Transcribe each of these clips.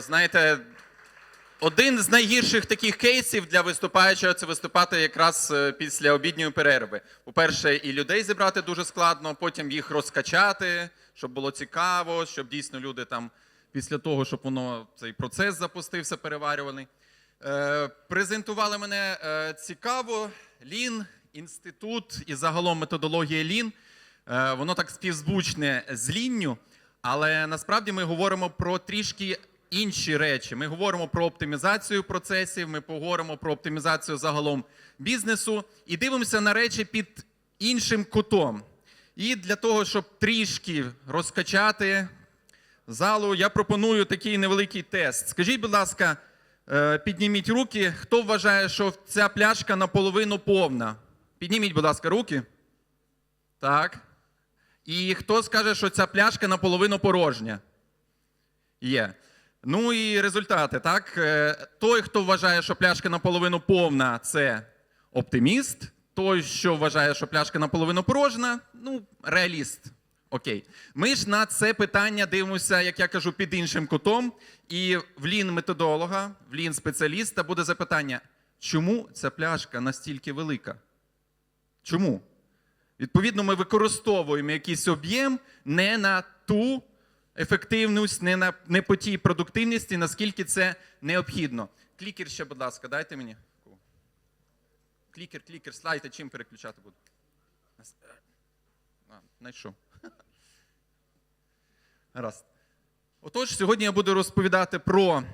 Знаєте, один з найгірших таких кейсів для виступаючого це виступати якраз е, після обідньої перерви. По-перше, і людей зібрати дуже складно, потім їх розкачати, щоб було цікаво, щоб дійсно люди там після того, щоб воно цей процес запустився, переварюваний. Е, презентували мене е, цікаво. Лін, інститут і загалом методологія Лін. Е, воно так співзвучне з лінню, але насправді ми говоримо про трішки інші речі. Ми говоримо про оптимізацію процесів, ми поговоримо про оптимізацію загалом бізнесу і дивимося на речі під іншим кутом. І для того, щоб трішки розкачати залу, я пропоную такий невеликий тест. Скажіть, будь ласка, е, підніміть руки, хто вважає, що ця пляшка наполовину повна? Підніміть, будь ласка, руки. Так. І хто скаже, що ця пляшка наполовину порожня? Є. Ну і результати, так? Е, Той, хто вважає, що пляшка наполовину повна, це оптиміст. Той, що вважає, що пляшка наполовину порожня, ну, реаліст. Окей. Ми ж на це питання дивимося, як я кажу, під іншим кутом. І в лін методолога, в лін спеціаліста буде запитання, чому ця пляшка настільки велика? Чому? Відповідно, ми використовуємо якийсь об'єм не на ту ефективність, не, на, не по тій продуктивності, наскільки це необхідно. Клікер ще, будь ласка, дайте мені. Клікер, клікер, слайди, чим переключати буду? А, знайшов. Отож, сьогодні я буду розповідати про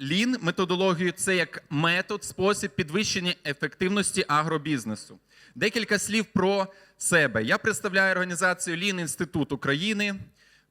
лін методологію. Це як метод, спосіб підвищення ефективності агробізнесу. Декілька слів про себе. Я представляю організацію Лін Інститут України.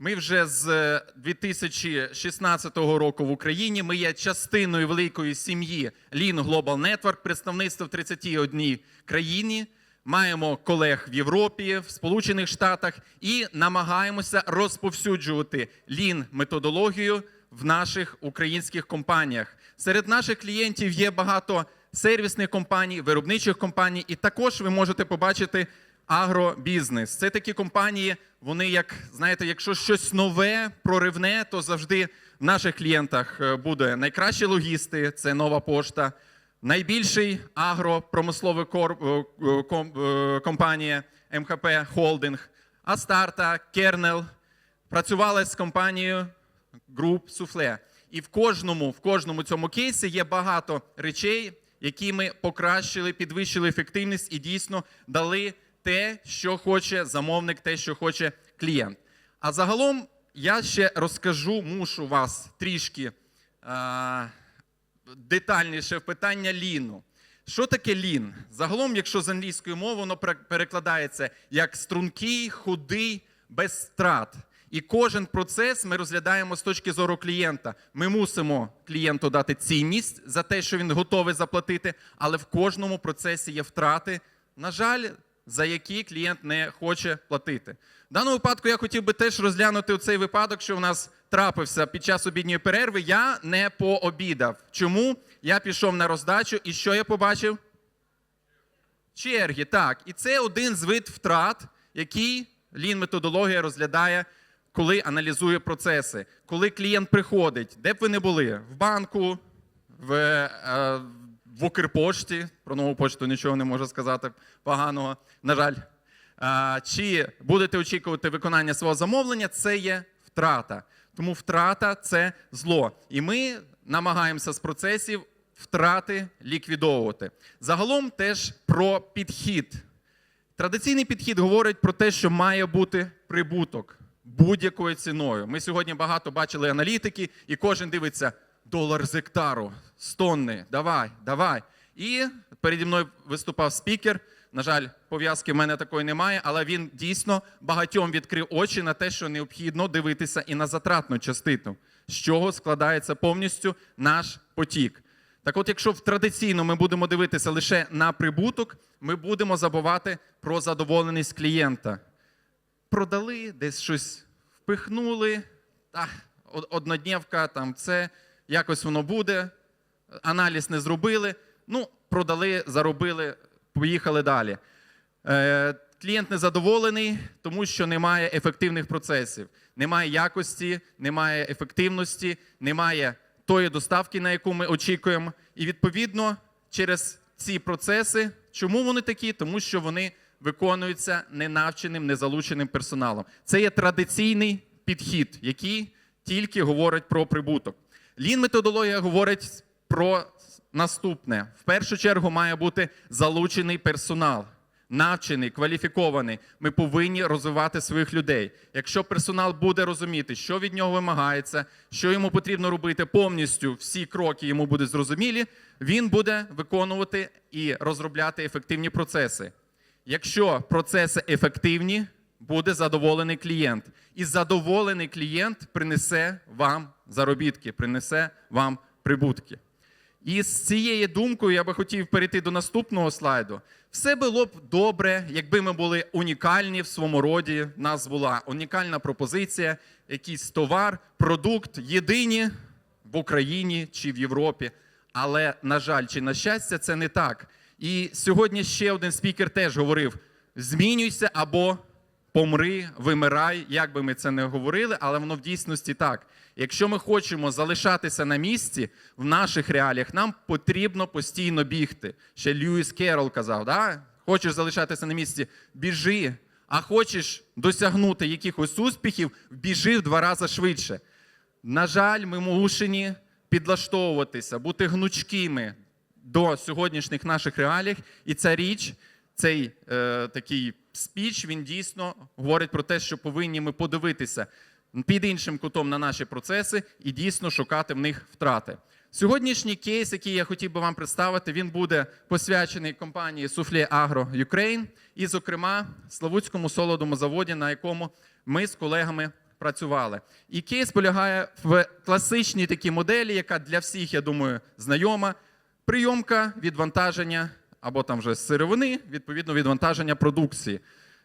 Ми вже з 2016 року в Україні. Ми є частиною великої сім'ї Lean Global Network, представництво в 31 країні. Маємо колег в Європі, в Сполучених Штатах і намагаємося розповсюджувати Lean методологію в наших українських компаніях. Серед наших клієнтів є багато сервісних компаній, виробничих компаній, і також ви можете побачити агробізнес. Це такі компанії, вони як знаєте, якщо щось нове, проривне, то завжди в наших клієнтах е, буде найкращі логісти, це нова пошта, найбільший агропромисловий е, е, ком- компанія МХП Холдинг, Астарта, Кернел. Працювали з компанією груп суфле. І в кожному, в кожному цьому кейсі є багато речей, які ми покращили, підвищили ефективність і дійсно дали те, що хоче замовник, те, що хоче клієнт. А загалом я ще розкажу, мушу вас трішки а, детальніше в питання ліну. Що таке лін? Загалом, якщо з англійської мови, воно перекладається як стрункий, худий, без страт. І кожен процес ми розглядаємо з точки зору клієнта. Ми мусимо клієнту дати цінність за те, що він готовий заплатити, але в кожному процесі є втрати, на жаль, за які клієнт не хоче платити. В даному випадку я хотів би теж розглянути цей випадок, що в нас трапився під час обідньої перерви. Я не пообідав. Чому? Я пішов на роздачу, і що я побачив? Черги, так. І це один з вид втрат, який лін-методологія розглядає, коли аналізує процеси. Коли клієнт приходить, де б ви не були, в банку, в, е, в Укрпошті, про нову пошту нічого не можу сказати поганого, на жаль. Чи будете очікувати виконання свого замовлення, це є втрата. Тому втрата це зло. І ми намагаємося з процесів втрати ліквідовувати. Загалом теж про підхід. Традиційний підхід говорить про те, що має бути прибуток будь-якою ціною. Ми сьогодні багато бачили аналітики, і кожен дивиться долар з гектару, з тонни, давай, давай. І переді мною виступав спікер. На жаль, пов'язки в мене такої немає, але він дійсно багатьом відкрив очі на те, що необхідно дивитися і на затратну частину, з чого складається повністю наш потік. Так от, якщо в традиційно ми будемо дивитися лише на прибуток, ми будемо забувати про задоволеність клієнта. Продали, десь щось впихнули, та, од- однодневка, там це, якось воно буде, аналіз не зробили. Ну, продали, заробили, поїхали далі. Е, Клієнт незадоволений, тому що немає ефективних процесів, немає якості, немає ефективності, немає тої доставки, на яку ми очікуємо. І відповідно через ці процеси, чому вони такі? Тому що вони виконуються ненавченим, незалученим персоналом. Це є традиційний підхід, який тільки говорить про прибуток. Лін методологія говорить про наступне: в першу чергу має бути залучений персонал. Навчений, кваліфікований, ми повинні розвивати своїх людей. Якщо персонал буде розуміти, що від нього вимагається, що йому потрібно робити повністю, всі кроки йому будуть зрозумілі, він буде виконувати і розробляти ефективні процеси. Якщо процеси ефективні, буде задоволений клієнт. І задоволений клієнт принесе вам заробітки, принесе вам прибутки. І з цією думкою я би хотів перейти до наступного слайду. Все було б добре, якби ми були унікальні в своєму роді. Нас була унікальна пропозиція, якийсь товар, продукт єдині в Україні чи в Європі. Але, на жаль, чи на щастя, це не так. І сьогодні ще один спікер теж говорив: змінюйся або помри, вимирай, як би ми це не говорили, але воно в дійсності так. Якщо ми хочемо залишатися на місці в наших реаліях, нам потрібно постійно бігти. Ще Льюіс Керол казав: да? хочеш залишатися на місці, біжи. А хочеш досягнути якихось успіхів, біжи в два рази швидше. На жаль, ми мушені підлаштовуватися, бути гнучкими до сьогоднішніх наших реалій. І ця річ, цей е, такий спіч, він дійсно говорить про те, що повинні ми подивитися під іншим кутом на наші процеси і дійсно шукати в них втрати. Сьогоднішній кейс, який я хотів би вам представити, він буде посвячений компанії Soufflé Agro Ukraine і, зокрема, Славутському солодому заводі, на якому ми з колегами працювали. І кейс полягає в класичній такій моделі, яка для всіх, я думаю, знайома. Прийомка відвантаження або там вже сировини, відповідно, відвантаження продукції.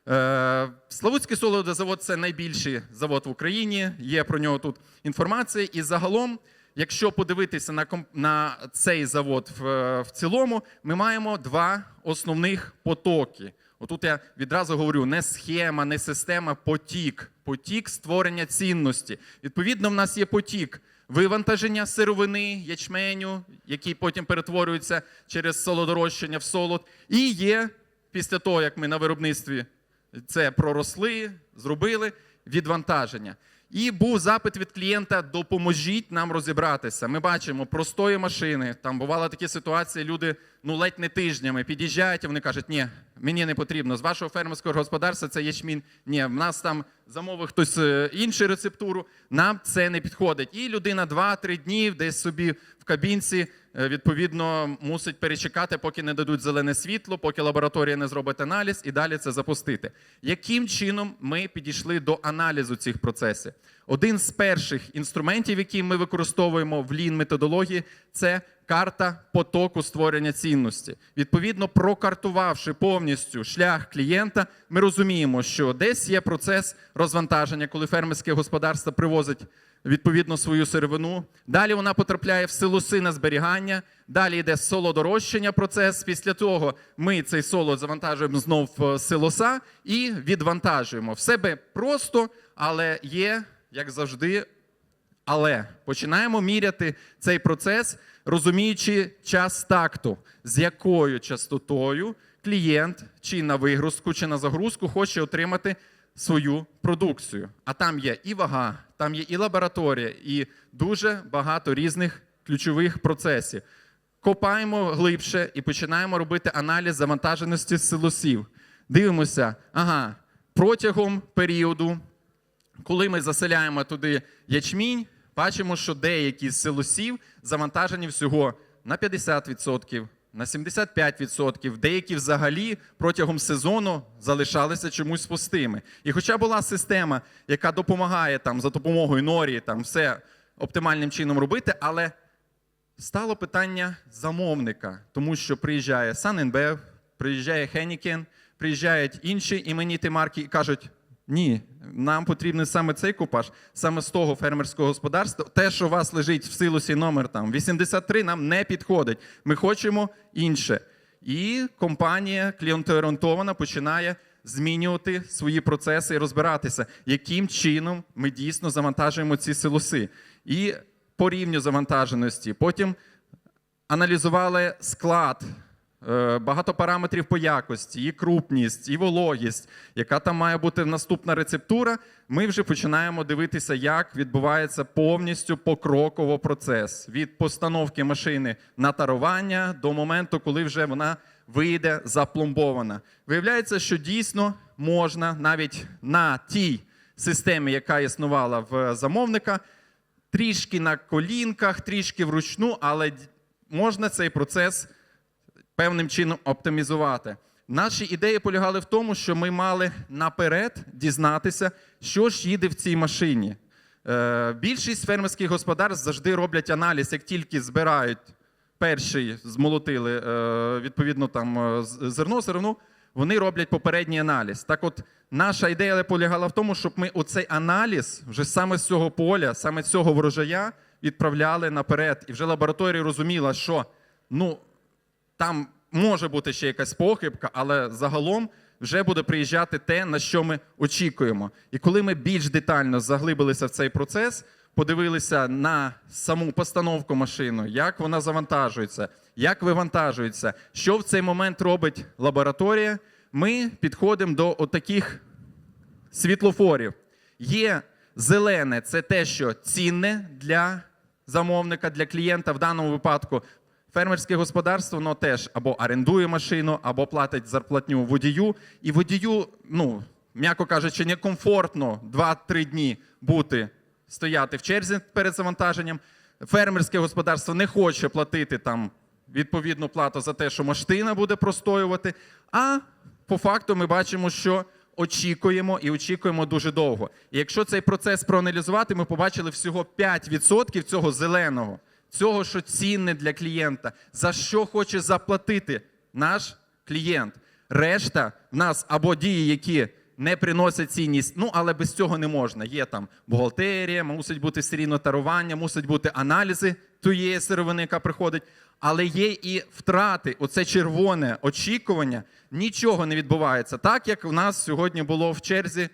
Е, Славутський солодозавод це найбільший завод в Україні. Є про нього тут інформація. І загалом, якщо подивитися на ком- на цей завод в, в цілому, ми маємо два основних потоки. Отут я відразу говорю: не схема, не система, потік. Потік створення цінності. Відповідно, в нас є потік вивантаження сировини, ячменю, який потім перетворюється через солодорощення в солод. І є після того, як ми на виробництві це проросли, зробили відвантаження. І був запит від клієнта: допоможіть нам розібратися. Ми бачимо простої машини. Там бували такі ситуації, люди ну ледь не тижнями під'їжджають, і вони кажуть, ні, мені не потрібно. З вашого фермерського господарства це ячмін. Ні, в нас там замовив хтось е, іншу рецептуру. Нам це не підходить. І людина 2-3 дні десь собі в кабінці е, відповідно мусить перечекати, поки не дадуть зелене світло, поки лабораторія не зробить аналіз, і далі це запустити. Яким чином ми підійшли до аналізу цих процесів? Один з перших інструментів, які ми використовуємо в лін методології, це карта потоку створення цінності. Відповідно, прокартувавши повністю шлях клієнта, ми розуміємо, що десь є процес розвантаження, коли фермерське господарство привозить відповідно свою сировину. Далі вона потрапляє в силоси на зберігання. Далі йде солодорощення процес. Після того ми цей солод завантажуємо знов в силоса і відвантажуємо. В себе просто, але є, як завжди, але починаємо міряти цей процес, розуміючи час такту, з якою частотою клієнт чи на вигрузку, чи на загрузку хоче отримати свою продукцію. А там є і вага, там є і лабораторія, і дуже багато різних ключових процесів. Копаємо глибше і починаємо робити аналіз завантаженості силосів. Дивимося, ага, протягом періоду коли ми заселяємо туди ячмінь, бачимо, що деякі з силосів завантажені всього на 50%, на 75%, деякі взагалі протягом сезону залишалися чомусь пустими. І хоча була система, яка допомагає там за допомогою норі там все оптимальним чином робити, але стало питання замовника, тому що приїжджає Саненбев, приїжджає Хенікен, приїжджають інші іменіті марки і кажуть: ні, нам потрібен саме цей купаж, саме з того фермерського господарства. Те, що у вас лежить в силосі номер там 83, нам не підходить. Ми хочемо інше. І компанія клієнтоорієнтована починає змінювати свої процеси і розбиратися, яким чином ми дійсно завантажуємо ці силоси. І по рівню завантаженості. Потім аналізували склад, багато параметрів по якості, і крупність, і вологість, яка там має бути наступна рецептура. Ми вже починаємо дивитися, як відбувається повністю покроково процес від постановки машини на тарування до моменту, коли вже вона вийде запломбована. Виявляється, що дійсно можна навіть на тій системі, яка існувала в замовника, трішки на колінках, трішки вручну, але можна цей процес певним чином оптимізувати. Наші ідеї полягали в тому, що ми мали наперед дізнатися, що ж їде в цій машині. Е, більшість фермерських господарств завжди роблять аналіз, як тільки збирають перший, змолотили е, відповідно там е, з- зерно, вони роблять попередній аналіз. Так от, наша ідея полягала в тому, щоб ми оцей аналіз вже саме з цього поля, саме з цього врожая відправляли наперед. І вже лабораторія розуміла, що ну, там може бути ще якась похибка, але загалом вже буде приїжджати те, на що ми очікуємо. І коли ми більш детально заглибилися в цей процес, подивилися на саму постановку машини, як вона завантажується, як вивантажується, що в цей момент робить лабораторія, ми підходимо до отаких світлофорів. Є зелене це те, що цінне для замовника, для клієнта. В даному випадку фермерське господарство воно теж або орендує машину, або платить зарплатню водію. І водію, ну, м'яко кажучи, некомфортно 2-3 дні бути стояти в черзі перед завантаженням. Фермерське господарство не хоче платити там відповідну плату за те, що машина буде простоювати. А по факту ми бачимо, що очікуємо і очікуємо дуже довго. І якщо цей процес проаналізувати, ми побачили всього 5% цього зеленого, цього, що цінне для клієнта, за що хоче заплатити наш клієнт. Решта в нас або дії, які не приносять цінність, ну але без цього не можна. Є там бухгалтерія, мусить бути все рівно тарування, мусить бути аналізи тієї сировини, яка приходить. Але є і втрати, оце червоне очікування, нічого не відбувається. Так як у нас сьогодні було в черзі,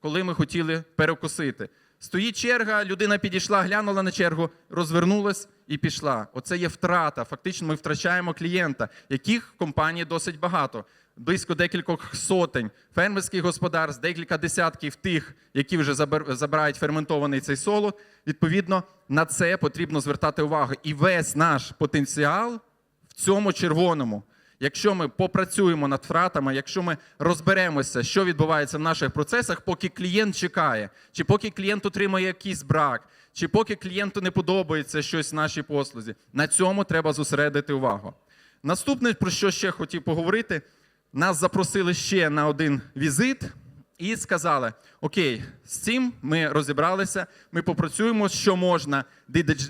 коли ми хотіли перекусити. Стоїть черга, людина підійшла, глянула на чергу, розвернулась і пішла. Оце є втрата. Фактично, ми втрачаємо клієнта, яких в компанії досить багато. Близько декількох сотень фермерських господарств, декілька десятків тих, які вже забирають ферментований цей солод. Відповідно, на це потрібно звертати увагу. І весь наш потенціал в цьому червоному. Якщо ми попрацюємо над втратами, якщо ми розберемося, що відбувається в наших процесах, поки клієнт чекає, чи поки клієнт отримує якийсь брак, чи поки клієнту не подобається щось в нашій послузі, на цьому треба зосередити увагу. Наступне, про що ще хотів поговорити, нас запросили ще на один візит і сказали: Окей, з цим ми розібралися, ми попрацюємо, що можна,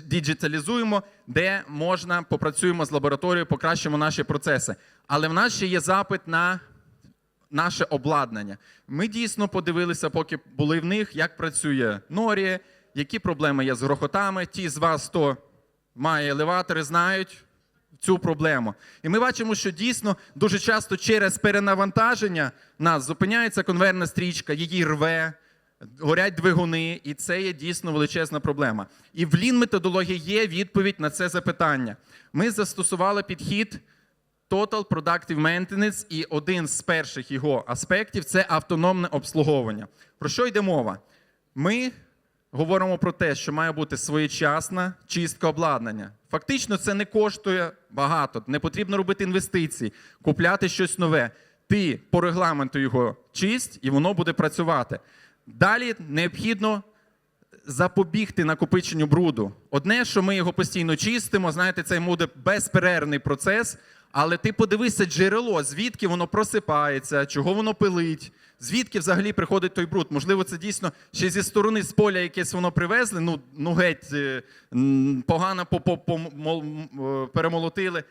діджиталізуємо, де можна, попрацюємо з лабораторією, покращимо наші процеси. Але в нас ще є запит на наше обладнання. Ми дійсно подивилися, поки були в них, як працює Норі, які проблеми є з грохотами. Ті з вас, хто має елеватори, знають цю проблему. І ми бачимо, що дійсно дуже часто через перенавантаження нас зупиняється конвейерна стрічка, її рве. Горять двигуни, і це є дійсно величезна проблема. І в лін методології є відповідь на це запитання. Ми застосували підхід Total Productive Maintenance, і один з перших його аспектів це автономне обслуговування. Про що йде мова? Ми говоримо про те, що має бути своєчасна чистка обладнання. Фактично, це не коштує багато, не потрібно робити інвестиції, купляти щось нове. Ти по регламенту його чисть, і воно буде працювати. Далі необхідно запобігти накопиченню бруду. Одне, що ми його постійно чистимо, знаєте, це буде безперервний процес. Але ти подивися джерело, звідки воно просипається, чого воно пилить, звідки взагалі приходить той бруд. Можливо, це дійсно ще зі сторони з поля якесь воно привезли, ну, ну геть е, погано е, перемолотили.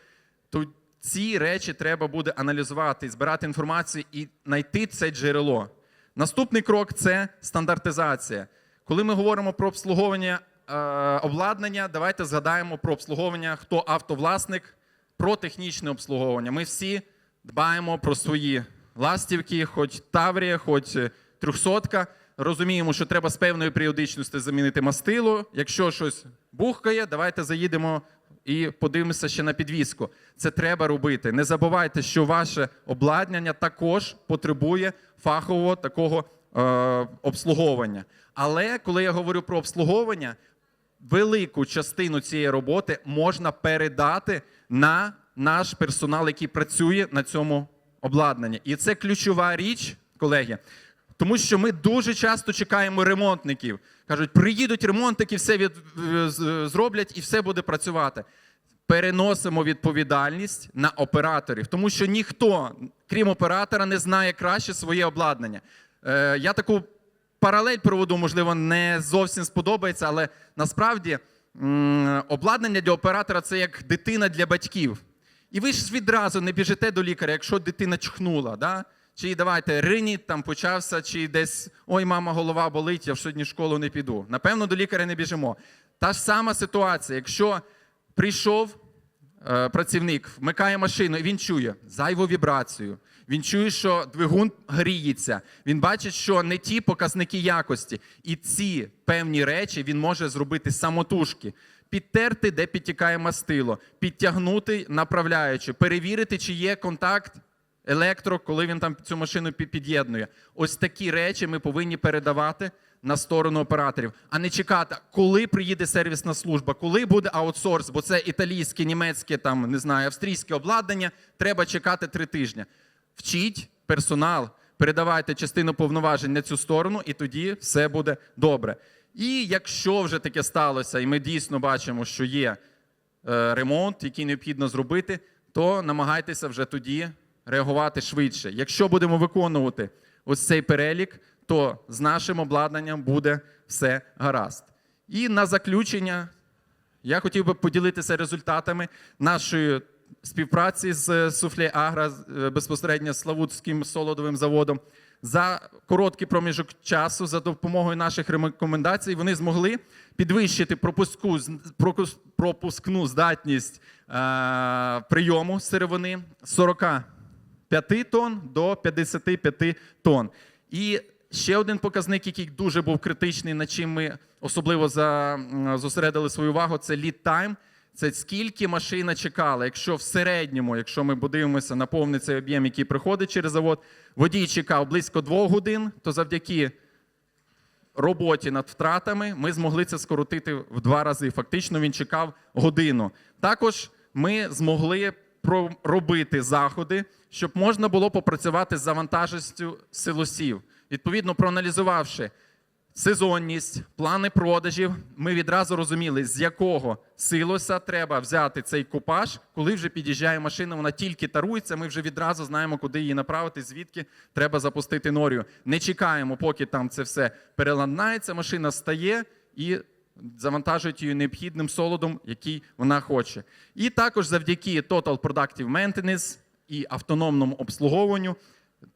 То ці речі треба буде аналізувати, збирати інформацію і знайти це джерело. Наступний крок це стандартизація. Коли ми говоримо про обслуговування е, обладнання, давайте згадаємо про обслуговування, хто автовласник, про технічне обслуговування. Ми всі дбаємо про свої ластівки, хоч Таврія, хоч е, трьохсотка. Розуміємо, що треба з певною періодичністю замінити мастило. Якщо щось бухкає, давайте заїдемо і подивимося ще на підвіску. Це треба робити. Не забувайте, що ваше обладнання також потребує фахового такого е, обслуговування. Але коли я говорю про обслуговування, велику частину цієї роботи можна передати на наш персонал, який працює на цьому обладнанні. І це ключова річ, колеги. Тому що ми дуже часто чекаємо ремонтників. Кажуть, приїдуть ремонтники, все від, е, зроблять і все буде працювати. Переносимо відповідальність на операторів, тому що ніхто, крім оператора, не знає краще своє обладнання. Е, я таку паралель проведу, можливо, не зовсім сподобається, але насправді обладнання для оператора це як дитина для батьків. І ви ж відразу не біжите до лікаря, якщо дитина чхнула. Да? Чи давайте риніть там почався, чи десь ой, мама, голова болить, я в сьогодні в школу не піду. Напевно, до лікаря не біжимо. Та ж сама ситуація, якщо прийшов е, працівник, вмикає машину, і він чує зайву вібрацію. Він чує, що двигун гріється. Він бачить, що не ті показники якості. І ці певні речі він може зробити самотужки. Підтерти, де підтікає мастило, підтягнути направляючи, перевірити, чи є контакт електро, коли він там цю машину під'єднує. Ось такі речі ми повинні передавати на сторону операторів, а не чекати, коли приїде сервісна служба, коли буде аутсорс, бо це італійське, німецьке, там не знаю, австрійське обладнання. Треба чекати три тижні. Вчіть персонал, передавайте частину повноважень на цю сторону, і тоді все буде добре. І якщо вже таке сталося, і ми дійсно бачимо, що є е, ремонт, який необхідно зробити, то намагайтеся вже тоді реагувати швидше. Якщо будемо виконувати ось цей перелік, то з нашим обладнанням буде все гаразд. І на заключення я хотів би поділитися результатами нашої співпраці з Суфле Агра е, безпосередньо з Славутським солодовим заводом. За короткий проміжок часу, за допомогою наших рекомендацій, вони змогли підвищити пропуску, пропускну здатність е, прийому сировини з 45 тонн до 55 тонн. І ще один показник, який дуже був критичний, над чим ми особливо зосередили свою увагу, це lead time. Це скільки машина чекала. Якщо в середньому, якщо ми подивимося на повний цей об'єм, який приходить через завод, водій чекав близько двох годин, то завдяки роботі над втратами ми змогли це скоротити в два рази. Фактично він чекав годину. Також ми змогли робити заходи, щоб можна було попрацювати з завантаженістю силосів. Відповідно, проаналізувавши сезонність, плани продажів, ми відразу розуміли, з якого силоса треба взяти цей купаж, коли вже під'їжджає машина, вона тільки тарується. Ми вже відразу знаємо, куди її направити, звідки треба запустити норію. Не чекаємо, поки там це все переладнається, машина стає і завантажують її необхідним солодом, який вона хоче. І також завдяки Total Productive Maintenance і автономному обслуговуванню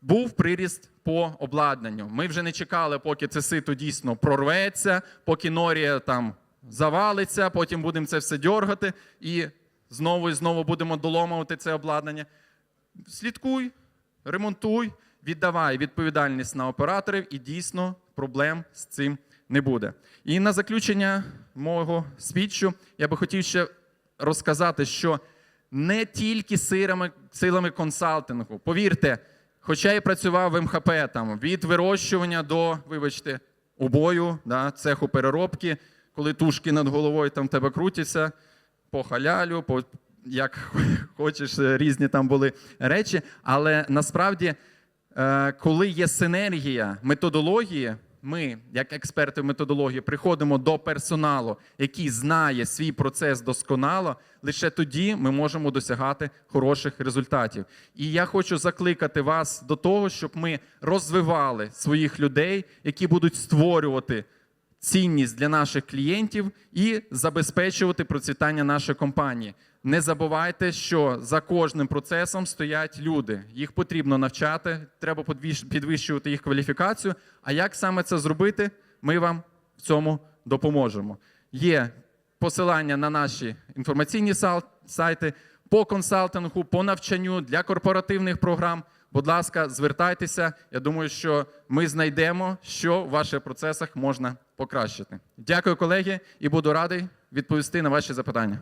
був приріст по обладнанню. Ми вже не чекали, поки це сито дійсно прорветься, поки норія там завалиться, потім будемо це все дьоргати і знову і знову будемо доломувати це обладнання. Слідкуй, ремонтуй, віддавай відповідальність на операторів, і дійсно проблем з цим не буде. І на заключення мого спічу я би хотів ще розказати, що не тільки силами консалтингу. Повірте, хоча я працював в МХП там, від вирощування до, вибачте, убою, да, цеху переробки, коли тушки над головою там тебе крутяться, по халялю, по як хочеш, е, різні там були речі. Але насправді, е, коли є синергія методології, ми, як експерти в методології, приходимо до персоналу, який знає свій процес досконало, лише тоді ми можемо досягати хороших результатів. І я хочу закликати вас до того, щоб ми розвивали своїх людей, які будуть створювати цінність для наших клієнтів і забезпечувати процвітання нашої компанії. Не забувайте, що за кожним процесом стоять люди. Їх потрібно навчати, треба підвищувати їх кваліфікацію. А як саме це зробити, ми вам в цьому допоможемо. Є посилання на наші інформаційні сайти по консалтингу, по навчанню для корпоративних програм. Будь ласка, звертайтеся. Я думаю, що ми знайдемо, що в ваших процесах можна покращити. Дякую, колеги, і буду радий відповісти на ваші запитання.